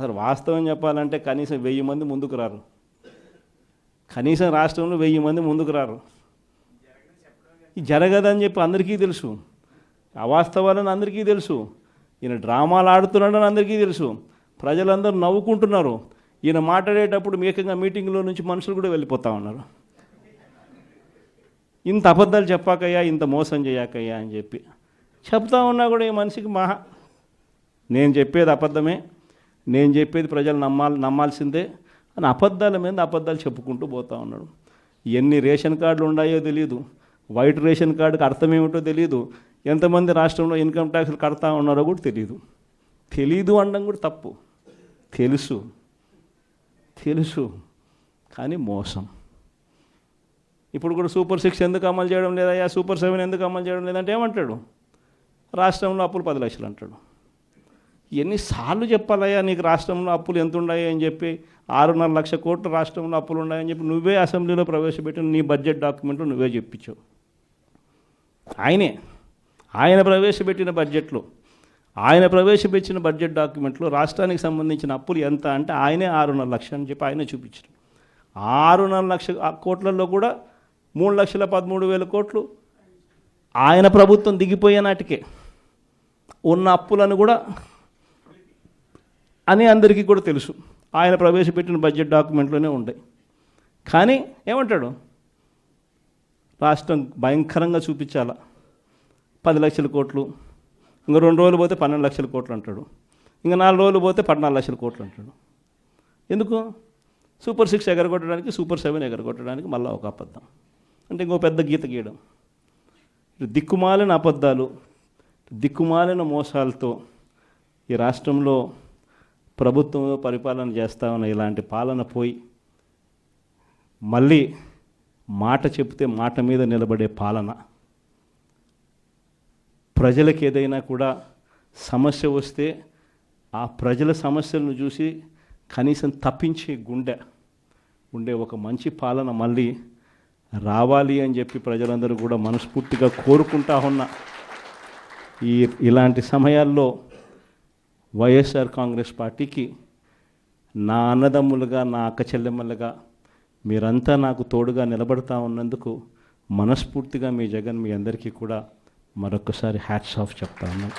అసలు వాస్తవం చెప్పాలంటే కనీసం వెయ్యి మంది ముందుకు రారు. కనీసం రాష్ట్రంలో వెయ్యి మంది ముందుకు రారు. జరగదని చెప్పి అందరికీ తెలుసు. అవాస్తవాలని అందరికీ తెలుసు. ఈయన డ్రామాలు ఆడుతున్నాడని అందరికీ తెలుసు. ప్రజలందరూ నవ్వుకుంటున్నారు. ఈయన మాట్లాడేటప్పుడు ఏకంగా మీటింగ్లో నుంచి మనుషులు కూడా వెళ్ళిపోతా ఉన్నారు. ఇంత అబద్ధాలు చెప్పాకయ్యా ఇంత మోసం చేయకయ్యా అని చెప్పి. చెప్తా ఉన్నా కూడా ఈ మనిషికి మహా. నేను చెప్పేది అబద్ధమే. నేను చెప్పేది ప్రజలు నమ్మాలి నమ్మాల్సిందే అని అబద్ధాల మీద అబద్ధాలు చెప్పుకుంటూ పోతా ఉన్నాడు. ఎన్ని రేషన్ కార్డులు ఉన్నాయో తెలియదు వైట్ రేషన్ కార్డుకి అర్థం ఏమిటో తెలియదు ఎంతమంది రాష్ట్రంలో ఇన్కమ్ ట్యాక్స్లు కడతా ఉన్నారో కూడా తెలియదు తెలీదు అనడం కూడా తప్పు. తెలుసు. తెలుసు. కానీ మోసం. ఇప్పుడు కూడా సూపర్ సిక్స్ ఎందుకు అమలు చేయడం లేదా సూపర్ సెవెన్ ఎందుకు అమలు చేయడం లేదంటే ఏమంటాడు? రాష్ట్రంలో అప్పులు పది లక్షలు అంటాడు. ఎన్నిసార్లు చెప్పాలయ్యా నీకు రాష్ట్రంలో అప్పులు ఎంత ఉన్నాయి అని చెప్పి ఆరున్నర లక్ష కోట్లు రాష్ట్రంలో అప్పులు ఉన్నాయని చెప్పి నువ్వే అసెంబ్లీలో ప్రవేశపెట్టిన నీ బడ్జెట్ డాక్యుమెంట్లు నువ్వే చెప్పించావు. ఆయనే. ఆయన ప్రవేశపెట్టిన బడ్జెట్లో. ఆయన ప్రవేశపెట్టిన బడ్జెట్ డాక్యుమెంట్లో రాష్ట్రానికి సంబంధించిన అప్పులు ఎంత అంటే ఆయనే ఆరున్నర లక్షలు అని చెప్పి ఆయనే చూపించారు ఆరున్నర లక్ష కోట్లలో కూడా మూడు లక్షల పదమూడు వేల కోట్లు ఆయన ప్రభుత్వం దిగిపోయే నాటికే. ఉన్న అప్పులను కూడా అని అందరికీ కూడా తెలుసు. ఆయన ప్రవేశపెట్టిన బడ్జెట్ డాక్యుమెంట్లోనే ఉంటాయి కానీ ఏమంటాడు? రాష్ట్రం భయంకరంగా చూపించాలా? పది లక్షల కోట్లు. ఇంకా రెండు రోజులు పోతే పన్నెండు లక్షల కోట్లు అంటాడు. ఇంకా నాలుగు రోజులు పోతే పద్నాలుగు లక్షల కోట్లు అంటాడు. ఎందుకు? సూపర్ సిక్స్ ఎగరగొట్టడానికి సూపర్ సెవెన్ ఎగరగొట్టడానికి మళ్ళీ ఒక అబద్ధం. అంటే ఇంకో పెద్ద గీత గీయడం. దిక్కుమాలిన అబద్ధాలు దిక్కుమాలిన మోసాలతో ఈ రాష్ట్రంలో ప్రభుత్వంలో పరిపాలన చేస్తా ఉన్న ఇలాంటి పాలన పోయి మళ్ళీ మాట చెప్తే మాట మీద నిలబడే పాలన. ప్రజలకు ఏదైనా కూడా సమస్య వస్తే ఆ ప్రజల సమస్యలను చూసి కనీసం తప్పించే గుండె ఉండే ఒక మంచి పాలన మళ్ళీ రావాలి అని చెప్పి ప్రజలందరూ కూడా మనస్ఫూర్తిగా కోరుకుంటా ఉన్న. ఈ ఇలాంటి సమయాల్లో వైఎస్ఆర్ కాంగ్రెస్ పార్టీకి నా అన్నదమ్ములుగా నా అక్క చెల్లెమ్మలుగా మీరంతా నాకు తోడుగా నిలబడతా ఉన్నందుకు మనస్ఫూర్తిగా మీ జగన్ మీ అందరికీ కూడా మరొకసారి హ్యాట్స్ ఆఫ్ చెప్తా ఉన్నాను.